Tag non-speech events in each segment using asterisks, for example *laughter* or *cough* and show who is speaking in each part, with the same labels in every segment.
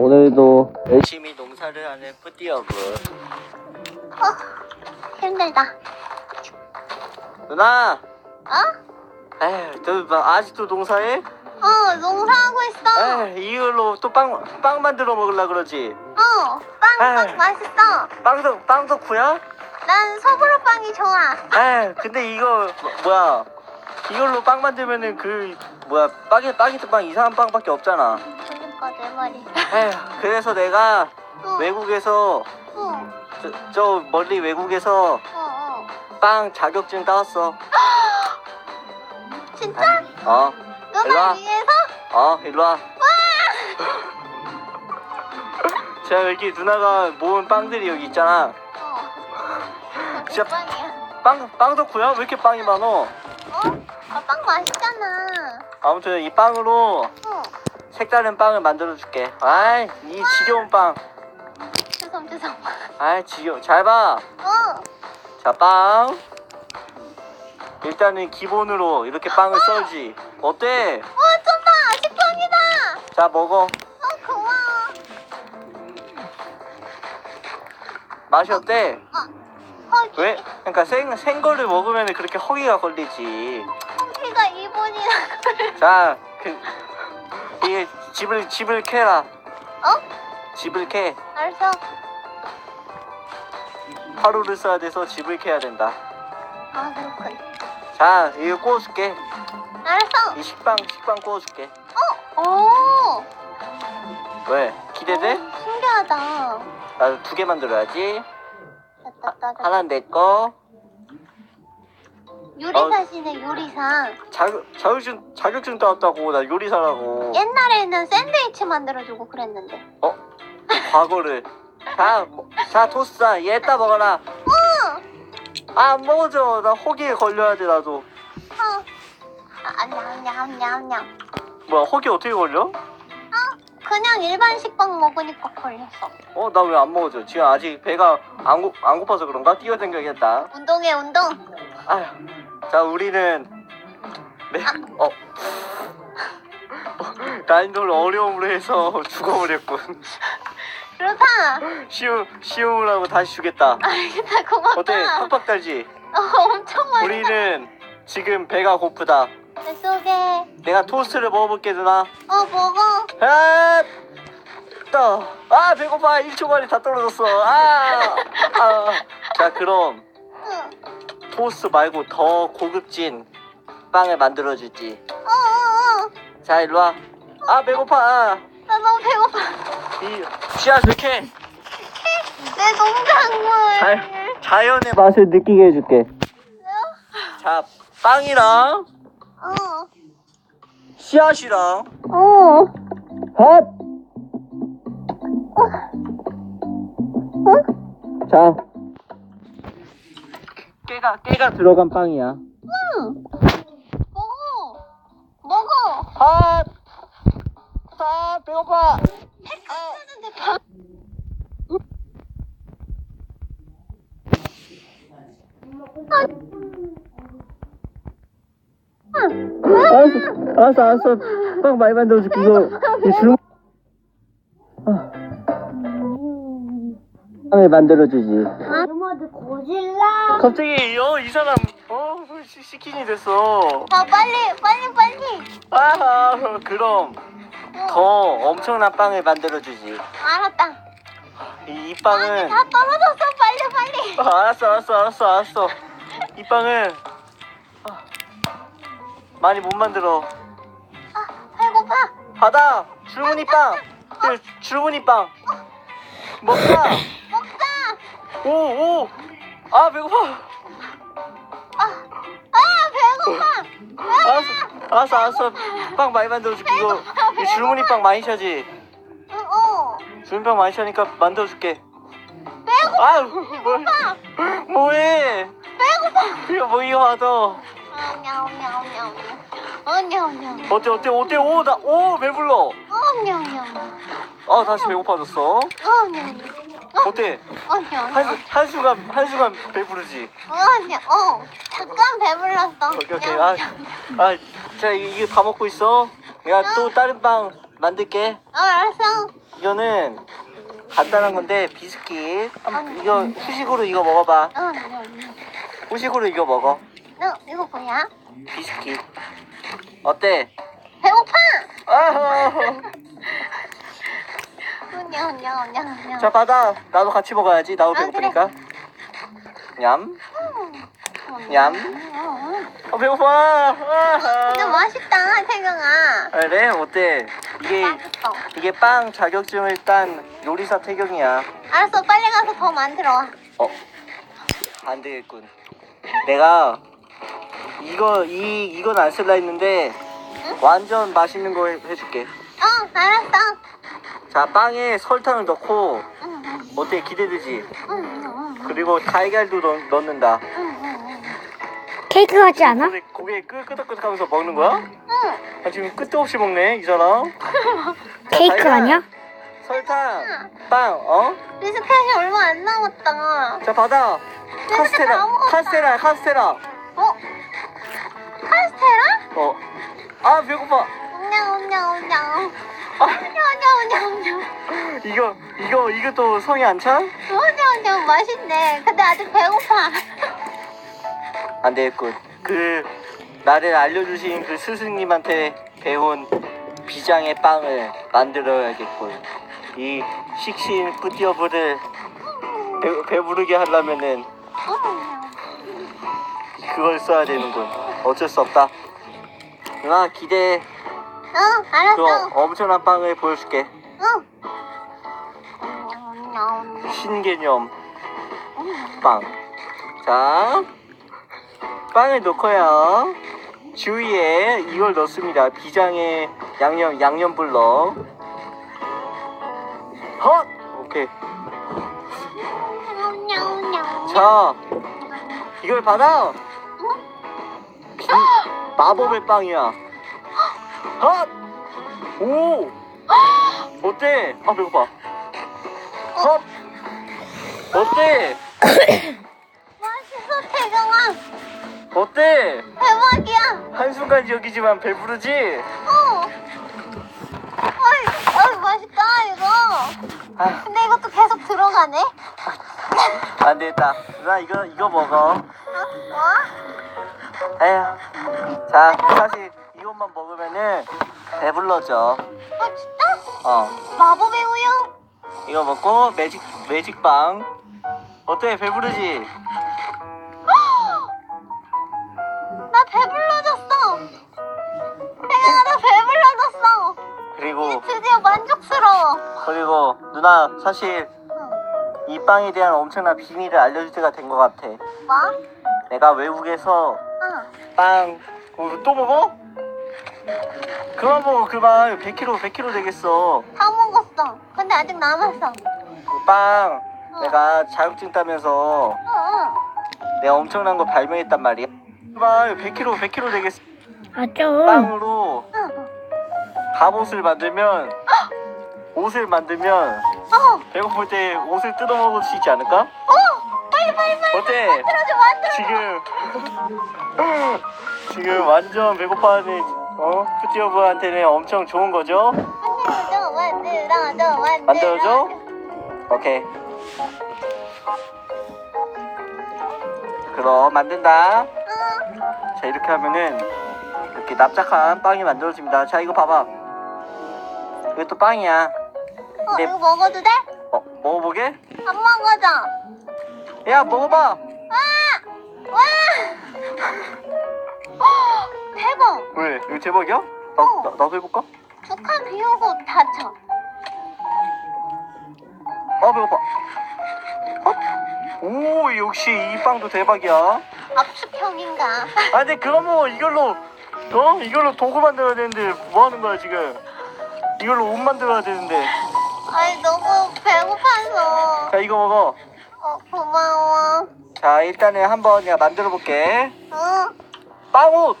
Speaker 1: 오늘도 열심히 농사를 하는 푸디어브
Speaker 2: 어, 힘들다.
Speaker 1: 누나
Speaker 2: 어?
Speaker 1: 에휴 너 뭐, 아직도 농사해?
Speaker 2: 어, 농사하고 있어.
Speaker 1: 에휴 이걸로 또 빵 빵 만들어 먹으려 그러지
Speaker 2: 어, 빵,
Speaker 1: 에이.
Speaker 2: 빵 맛있어.
Speaker 1: 빵도 빵도 구야?
Speaker 2: 난 소보로 빵이 좋아.
Speaker 1: 에휴 근데 이거 뭐- 뭐야 이걸로 빵 만들면은 그 뭐야 빠게 빠게트 빵 이상한 빵밖에 없잖아
Speaker 2: 그러니까 내 말이.
Speaker 1: 에휴 그래서 내가
Speaker 2: 어,
Speaker 1: 외국에서
Speaker 2: 어,
Speaker 1: 저, 저 멀리 외국에서
Speaker 2: 어, 어.
Speaker 1: 빵 자격증 따왔어 *gasps*
Speaker 2: 진짜?
Speaker 1: 어 일로와.
Speaker 2: 위해서?
Speaker 1: 어, 일로 와. 자, *laughs* 여기 누나가 모은 빵들이 여기 있잖아.
Speaker 2: 어. *laughs*
Speaker 1: 진짜-
Speaker 2: 몇 빵이야?
Speaker 1: 빵, 빵 덕후야? 왜 이렇게 빵이 많어?
Speaker 2: 어? 아, 빵 맛있잖아.
Speaker 1: 아무튼 이 빵으로
Speaker 2: 어.
Speaker 1: 색다른 빵을 만들어 줄게. 아이, 이 지겨운 빵.
Speaker 2: 죄송, 죄송.
Speaker 1: 아이, 지겨워. 잘 봐.
Speaker 2: 어.
Speaker 1: 자, 빵. 일단은 기본으로 이렇게 빵을 썰지. 어때?
Speaker 2: 와, 쩐다. 식빵이다.
Speaker 1: 자, 먹어.
Speaker 2: 어, 고마워.
Speaker 1: 맛이 어때?
Speaker 2: 어, 어,
Speaker 1: 왜? 그러니까 생, 생 거를 먹으면 그렇게 허기가 걸리지.
Speaker 2: 이본이라 그래.
Speaker 1: 자, 그 이게 집을 집을 캐라.
Speaker 2: 어?
Speaker 1: 집을 캐.
Speaker 2: 알았어.
Speaker 1: 하루를 써야 돼서 집을 캐야 된다.
Speaker 2: 아, 그렇군.
Speaker 1: 자, 이거 구워줄게.
Speaker 2: 알았어.
Speaker 1: 이 식빵 식빵 구워줄게.
Speaker 2: 어? 오.
Speaker 1: 왜? 기대돼?
Speaker 2: 어, 신기하다.
Speaker 1: 나도 두 개 만들어야지. 하나는 내 거.
Speaker 2: 요리사시네 요리사.
Speaker 1: 자격 자격증 자격증 따왔다고 나 요리사라고.
Speaker 2: 옛날에는 샌드위치 만들어주고 그랬는데.
Speaker 1: 어? 과거를. 자, 뭐, 자 토스다. 얘따 먹어라.
Speaker 2: 어.
Speaker 1: 아, 안 먹어줘. 나 호기에 걸려야 돼 나도.
Speaker 2: 어. 아, 안녕.
Speaker 1: 뭐야 호기 어떻게 걸려?
Speaker 2: 그냥 일반 식빵 먹으니까 걸렸어.
Speaker 1: 어, 나 왜 안 먹어줘? 지금 아직 배가 안, 고, 안 고파서 그런가? 뛰어댕겨야겠다.
Speaker 2: 운동해 운동.
Speaker 1: 아휴. 자, 우리는, 네, 어. 난이도를 어려움으로 해서 *laughs* 죽어버렸군.
Speaker 2: 그렇다.
Speaker 1: 쉬움, 쉬움을 하고 다시 주겠다.
Speaker 2: 알겠다 고맙다.
Speaker 1: 어때? 팍팍 달지?
Speaker 2: 어, 엄청 많이.
Speaker 1: 우리는 지금 배가 고프다.
Speaker 2: 내 속에.
Speaker 1: 내가 토스트를 먹어볼게, 누나.
Speaker 2: 어 먹어.
Speaker 1: 아, 떠. 아, 배고파. 1초 만에 다 떨어졌어. 아, 아. 자, 그럼.
Speaker 2: 응.
Speaker 1: 토스트 말고 더 고급진 빵을 만들어주지.
Speaker 2: 어 어어.
Speaker 1: 자, 일로 와. 아, 배고파.
Speaker 2: 나 너무 배고파.
Speaker 1: 이 씨앗 이렇게 *laughs*
Speaker 2: 내 농작물.
Speaker 1: 자, 자연의 맛을 느끼게 해줄게. 자, 빵이랑
Speaker 2: 어.
Speaker 1: 씨앗이랑
Speaker 2: 어.
Speaker 1: 밥. 자, 깨가 깨가 들어간 빵이야. 알았어, 알았어. 빵 많이 이거 주... 아. 빵을 만들어주지.
Speaker 2: 고질라.
Speaker 1: 갑자기, 어, 이 사람, 어, 시, 시킨이 됐어.
Speaker 2: 아 빨리 빨리 빨리.
Speaker 1: 아, 그럼
Speaker 2: 어.
Speaker 1: 더 엄청난 빵을 만들어주지.
Speaker 2: 알았다.
Speaker 1: 이, 빵은,
Speaker 2: 다 떨어졌어 빨리 빨리.
Speaker 1: 아, 알았어, 알았어, 알았어, 알았어. 이 빵은, 아, 많이 못 만들어.
Speaker 2: 아 배고파.
Speaker 1: 받아! 줄무늬 빵! 그 줄무늬 빵! 먹자!
Speaker 2: 먹자.
Speaker 1: 오, 오! 아, 배고파!
Speaker 2: 아, 아 배고파.
Speaker 1: 알았어, 알았어, 알았어. 빵 많이 만들어줄게. 이거, 이 줄무늬 빵 많이 셔지.
Speaker 2: 응, 어.
Speaker 1: 줄무늬 빵 많이 셔니까 만들어줄게.
Speaker 2: 배고파.
Speaker 1: 아유, 뭐, 뭐해?
Speaker 2: 배고파.
Speaker 1: 이거 뭐, 이거 받아.
Speaker 2: 아. 어.
Speaker 1: 어때, 어때, 어때? 오, 나, 오, 배불러.
Speaker 2: 어.
Speaker 1: 아, 다시 배고파졌어.
Speaker 2: 어.
Speaker 1: 어때?
Speaker 2: 어, 냐옹.
Speaker 1: 한순, 한순간, 한순간 배부르지?
Speaker 2: 어. 잠깐 배불렀어.
Speaker 1: 오케이, 오케이. 아, 아, 자, 이거 다 먹고 있어. 내가 또 다른 빵 만들게.
Speaker 2: 어, 알았어.
Speaker 1: 이거는 간단한 건데 비스킷. 이거 후식으로 이거 먹어봐. 후식으로 이거 먹어.
Speaker 2: 응. 어, 이거 뭐야?
Speaker 1: 비스킷. 어때?
Speaker 2: 배고파!
Speaker 1: 아하.
Speaker 2: 운영.
Speaker 1: 자 받아. 나도 같이 먹어야지. 나도
Speaker 2: 아,
Speaker 1: 배고프니까. 냠.
Speaker 2: 음.
Speaker 1: 냠.
Speaker 2: 음.
Speaker 1: 어 배고파. 아하.
Speaker 2: 맛있다, 태경아.
Speaker 1: 그래 어때? 이게
Speaker 2: 맛있어.
Speaker 1: 이게 빵 자격증을 딴 요리사 태경이야.
Speaker 2: 알았어, 빨리 가서 더 만들어 와.
Speaker 1: 어, 안 되겠군. 내가 이거 이 이건 안 쓸라 했는데 완전 맛있는 거 해- 해줄게.
Speaker 2: 어, 알았어.
Speaker 1: 자, 빵에 설탕을 넣고
Speaker 2: 응, 응,
Speaker 1: 어때 기대되지?
Speaker 2: 응, 응, 응,
Speaker 1: 그리고 달걀도 넣, 넣는다.
Speaker 2: 응, 응,
Speaker 3: 케이크 같지 않아?
Speaker 1: 고개 고개 끄덕끄덕하면서 먹는 거야?
Speaker 2: 응.
Speaker 1: 아, 지금 끝도 없이 먹네 이 사람. *laughs* 자,
Speaker 3: 케이크
Speaker 1: 달걀,
Speaker 3: 아니야?
Speaker 1: 설탕, 빵, 어?
Speaker 2: 비스켓이 얼마 안 남았다.
Speaker 1: 자 받아.
Speaker 2: 다
Speaker 1: 카스테라. 카스테라, 카스테라.
Speaker 2: 어? 카스테라?
Speaker 1: 어. 아 배고파.
Speaker 2: 운영, 운영.
Speaker 1: 아.
Speaker 2: 운영.
Speaker 1: 이거 이거 이것도 성이 안 차?
Speaker 2: 운영. 맛있네. 근데 아직 배고파.
Speaker 1: 안 되겠군. 그 나를 알려주신 그 스승님한테 배운 비장의 빵을 만들어야겠군. 이 식신 뿌띠어브를 배, 배부르게 하려면은. 그걸 써야 되는군. 어쩔 수 없다. 누나 기대.
Speaker 2: 응,
Speaker 1: 그
Speaker 2: 알았어.
Speaker 1: 엄청난 빵을 보여줄게.
Speaker 2: 응.
Speaker 1: 신개념. 빵. 자, 빵을 넣고요. 주위에 이걸 넣습니다. 비장의 양념 양념 불러. 헛. 오케이. 자, 이걸 받아. 비, 마법의 빵이야. 헛. 오. 어때? 아 배고파. 헛. 어때?
Speaker 2: 맛있어, 태경아.
Speaker 1: 어때?
Speaker 2: 대박이야.
Speaker 1: 한순간 여기지만 배부르지?
Speaker 2: 어. 어이, 어이, 맛있다, 이거.
Speaker 1: 아,
Speaker 2: 근데 이것도 계속 들어가네.
Speaker 1: 안 되겠다. 누나 이거 이거 먹어.
Speaker 2: 어? 어?
Speaker 1: 에휴. 자, 사실 이것만 먹으면은 배불러져.
Speaker 2: 아, 진짜?
Speaker 1: 어.
Speaker 2: 마법의 우유?
Speaker 1: 이거 먹고 매직 매직빵. 어때? 배부르지? *gasps*
Speaker 2: 나 배불러졌어. 태경아, 나 배불러졌어.
Speaker 1: 그리고
Speaker 2: 드디어 만족스러워.
Speaker 1: 그리고 누나 사실
Speaker 2: 응.
Speaker 1: 이 빵에 대한 엄청난 비밀을 알려줄 때가 된 것 같아.
Speaker 2: 뭐?
Speaker 1: 내가 외국에서
Speaker 2: 응.
Speaker 1: 빵. 어, 또 먹어? 그만 먹어 그만 100kg 100kg 되겠어
Speaker 2: 다 먹었어. 근데 아직 남았어.
Speaker 1: 그빵 내가 자격증 따면서
Speaker 2: 응, 응.
Speaker 1: 내가 엄청난 거 발명했단 말이야 그만 100kg 100kg 되겠어
Speaker 3: 아 좀.
Speaker 1: 빵으로
Speaker 2: 응, 응.
Speaker 1: 갑옷을 만들면 옷을 만들면
Speaker 2: 어,
Speaker 1: 배고플 때 옷을 뜯어 먹을 수 있지 않을까?
Speaker 2: 어, 빨리 빨리 빨리
Speaker 1: 어때?
Speaker 2: 만들어줘 만들어.
Speaker 1: 지금 지금 완전 배고파하는 어? 푸티어브한테는 엄청 좋은 거죠?
Speaker 2: 만들어줘 만들어줘 만들어줘.
Speaker 1: 만들어줘? 오케이 그럼 만든다
Speaker 2: 응.
Speaker 1: 자 이렇게 하면은 이렇게 납작한 빵이 만들어집니다 자 이거 봐봐 이것도 빵이야
Speaker 2: 어,
Speaker 1: 네.
Speaker 2: 이거 먹어도 돼?
Speaker 1: 어 먹어보게?
Speaker 2: 안 먹어줘.
Speaker 1: 야 먹어봐
Speaker 2: 와! 와! 어, 대박!
Speaker 1: 왜? 이거 대박이야? 나,
Speaker 2: 어.
Speaker 1: 나, 나도 해볼까?
Speaker 2: 두 칸 비우고 닫혀.
Speaker 1: 아 배고파 어? 오 역시 이 빵도 대박이야
Speaker 2: 압축형인가?
Speaker 1: 아 근데 뭐 이걸로 어? 이걸로 도구 만들어야 되는데 뭐 하는 거야 지금 이걸로 옷 만들어야 되는데
Speaker 2: 아니 너무 배고파서.
Speaker 1: 자 이거 먹어
Speaker 2: 어 고마워.
Speaker 1: 자 일단은 한번 내가 만들어 볼게
Speaker 2: 응.
Speaker 1: 빵옷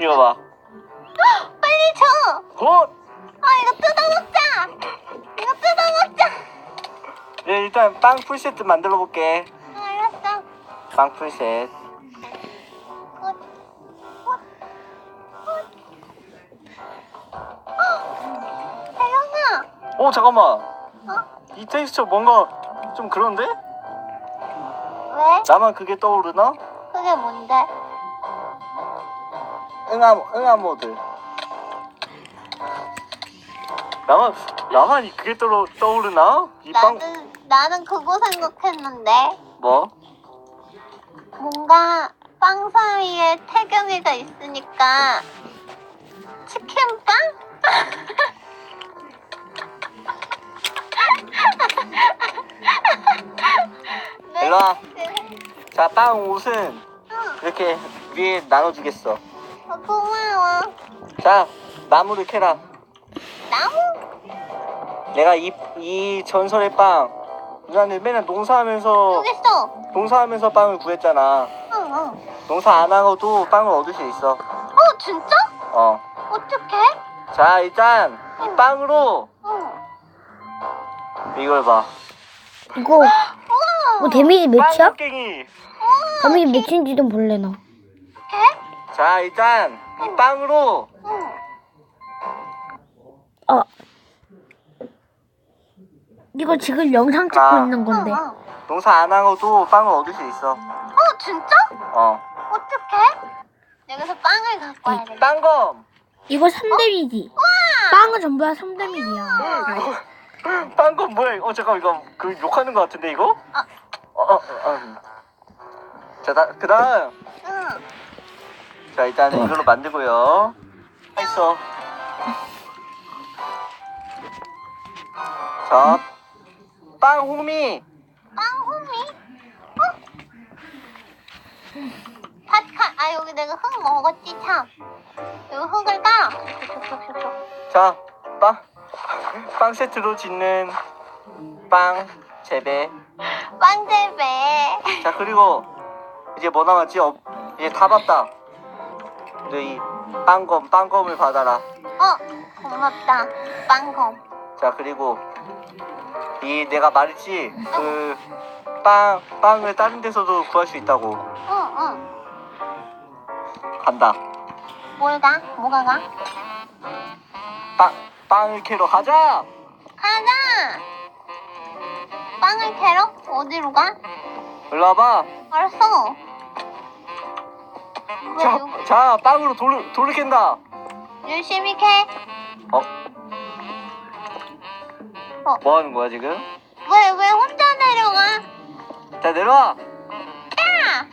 Speaker 1: 이거 봐
Speaker 2: 빨리 줘.
Speaker 1: 굿!
Speaker 2: 아 이거 뜯어먹자. 이거 뜯어먹자.
Speaker 1: 네, 일단 빵 풀세트 만들어 볼게
Speaker 2: 알았어.
Speaker 1: 빵 풀셋.
Speaker 2: 굿.
Speaker 1: 오 잠깐만.
Speaker 2: 어?
Speaker 1: 이 텍스처 뭔가 좀 그런데?
Speaker 2: 왜?
Speaker 1: 나만 그게 떠오르나?
Speaker 2: 그게 뭔데?
Speaker 1: 응암 응암 모드. 나만 나만 이 그게 떠 떠오르나? 이빵
Speaker 2: 나는 나는 그거 생각했는데
Speaker 1: 뭐?
Speaker 2: 뭔가 빵 사이에 태경이가 있으니까 치킨빵? *laughs*
Speaker 1: 일로 와.
Speaker 2: 네.
Speaker 1: 자, 빵 옷은
Speaker 2: 응.
Speaker 1: 이렇게 위에 나눠주겠어.
Speaker 2: 어, 고마워.
Speaker 1: 자, 나무를 캐라.
Speaker 2: 나무?
Speaker 1: 내가 이, 이 전설의 빵, 누나는 맨날 농사하면서,
Speaker 2: 있어.
Speaker 1: 농사하면서 빵을 구했잖아.
Speaker 2: 응, 응.
Speaker 1: 농사 안 하고도 빵을 얻을 수 있어.
Speaker 2: 어, 진짜?
Speaker 1: 어.
Speaker 2: 어떡해?
Speaker 1: 자, 일단, 이 빵으로,
Speaker 2: 응.
Speaker 1: 이걸 봐.
Speaker 3: 이거 뭐 데미지 몇이야?
Speaker 1: 빵깽이.
Speaker 3: 데미지 몇인지도 몰래 나.
Speaker 1: 자, 일단, 이 빵으로,
Speaker 2: 응.
Speaker 3: 어. 이거 지금 영상 찍고
Speaker 1: 아.
Speaker 3: 있는 건데.
Speaker 2: 응, 응.
Speaker 1: 농사 안 하고도 빵을 얻을 수 있어.
Speaker 2: 어, 진짜?
Speaker 1: 어.
Speaker 2: 어떡해? 여기서 빵을 갖고 와야 돼.
Speaker 1: 빵검!
Speaker 3: 이거 3데미지. 빵은 전부 다 3데미지야.
Speaker 1: 이거 빵검 뭐야? 어 잠깐 이거 그 욕하는 거 같은데 이거?
Speaker 2: 아.
Speaker 1: 어, 어, 어, 어. 자, 나, 그다음
Speaker 2: 응.
Speaker 1: 자 일단은 이걸로 만들고요. 있어. 자, 빵 호미.
Speaker 2: 빵호미? 어? 팥칼. 아, 여기 내가 흙 먹었지, 참. 여기 흙을 까.
Speaker 1: 자, 빵, 빵 세트로 짓는 빵 재배.
Speaker 2: 빵재배.
Speaker 1: 자 그리고 이제 뭐 남았지? 어, 이제 다 봤다. 이제 이 빵검, 빵검을 받아라.
Speaker 2: 어, 고맙다. 빵검.
Speaker 1: 자 그리고 이 내가 말했지 그 빵 빵을 다른 데서도 구할 수 있다고
Speaker 2: 응, 응.
Speaker 1: 간다
Speaker 2: 뭘 가? 뭐가 가?
Speaker 1: 빵 빵을 캐러 가자
Speaker 2: 가자! 빵을 캐러? 어디로 가?
Speaker 1: 일로 와봐
Speaker 2: 알았어. 왜
Speaker 1: 자,
Speaker 2: 여기
Speaker 1: 자 빵으로 돌을 돌을 캔다
Speaker 2: 열심히 캐?
Speaker 1: 어?
Speaker 2: 어.
Speaker 1: 뭐 하는 거야 지금
Speaker 2: 왜, 왜 혼자 내려가?
Speaker 1: 자 내려와
Speaker 2: 야!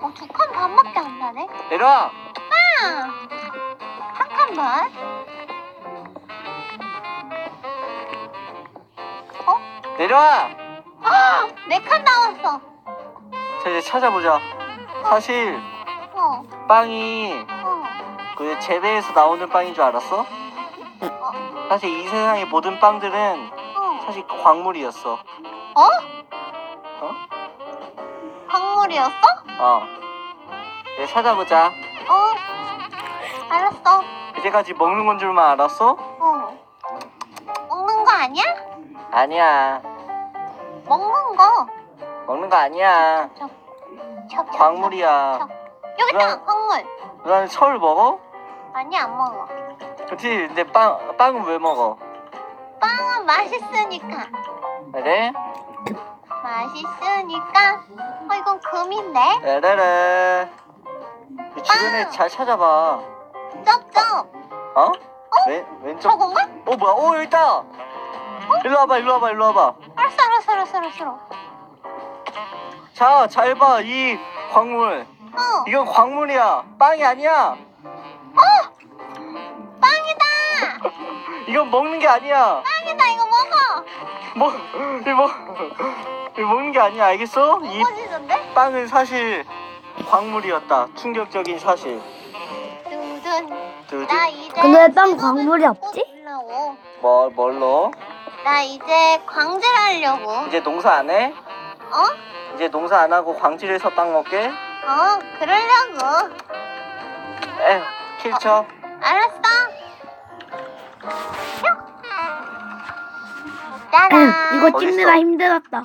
Speaker 2: 어, 두 칸 반밖에 안 나네?
Speaker 1: 내려와
Speaker 2: 아! 한 칸만? 어?
Speaker 1: 내려와
Speaker 2: 아! 네칸 나왔어.
Speaker 1: 자 이제 찾아보자 사실
Speaker 2: 어,
Speaker 1: 빵이
Speaker 2: 어.
Speaker 1: 그 재배에서 나오는 빵인 줄 알았어? 사실 이 세상의 모든 빵들은
Speaker 2: 어.
Speaker 1: 사실 광물이었어.
Speaker 2: 어?
Speaker 1: 어?
Speaker 2: 광물이었어?
Speaker 1: 어. 이제 찾아보자.
Speaker 2: 어. 알았어.
Speaker 1: 이제까지 먹는 건 줄만 알았어?
Speaker 2: 어. 먹는 거 아니야?
Speaker 1: 아니야.
Speaker 2: 먹는 거.
Speaker 1: 먹는 거 아니야.
Speaker 2: 저, 저, 저,
Speaker 1: 광물이야.
Speaker 2: 저. 여기 있다,
Speaker 1: 그럼-
Speaker 2: 광물.
Speaker 1: 너는 철 먹어?
Speaker 2: 아니, 안 먹어.
Speaker 1: 그치? 근데 빵, 빵은 왜 먹어?
Speaker 2: 빵은 맛있으니까.
Speaker 1: 그래?
Speaker 2: 맛있으니까. 어, 이건 금인데?
Speaker 1: 이 주변에
Speaker 2: 빵!
Speaker 1: 잘 찾아봐.
Speaker 2: 쩝쩝.
Speaker 1: 어? 왼, 왼쪽.
Speaker 2: 저건가?
Speaker 1: 어, 뭐야? 어, 여기 있다! 일로 와봐, 일로 와봐, 일로 와봐.
Speaker 2: 알았어, 알았어, 알았어, 알았어.
Speaker 1: 자, 잘 봐. 이 광물.
Speaker 2: 어.
Speaker 1: 이건 광물이야. 빵이 아니야.
Speaker 2: 빵이다!
Speaker 1: 이건 먹는 게 아니야.
Speaker 2: 빵이다, 이거 먹어!
Speaker 1: 뭐, 이 뭐, 이 먹는 게 아니야. 알겠어? 이
Speaker 2: 먹어지던데?
Speaker 1: 빵은 사실 광물이었다. 충격적인 사실.
Speaker 2: 나 이제.
Speaker 3: 근데 왜빵 광물이 없지?
Speaker 1: 뭐, 뭘로?
Speaker 2: 나 이제 광질 하려고.
Speaker 1: 이제 농사 안 해?
Speaker 2: 어?
Speaker 1: 이제 농사 안 하고 광질해서 빵 먹게?
Speaker 2: 어, 그러려고.
Speaker 1: 에, 킬쳐.
Speaker 2: 알았어. 뿅. 짜란.
Speaker 3: 이거 찍느라 힘들었다.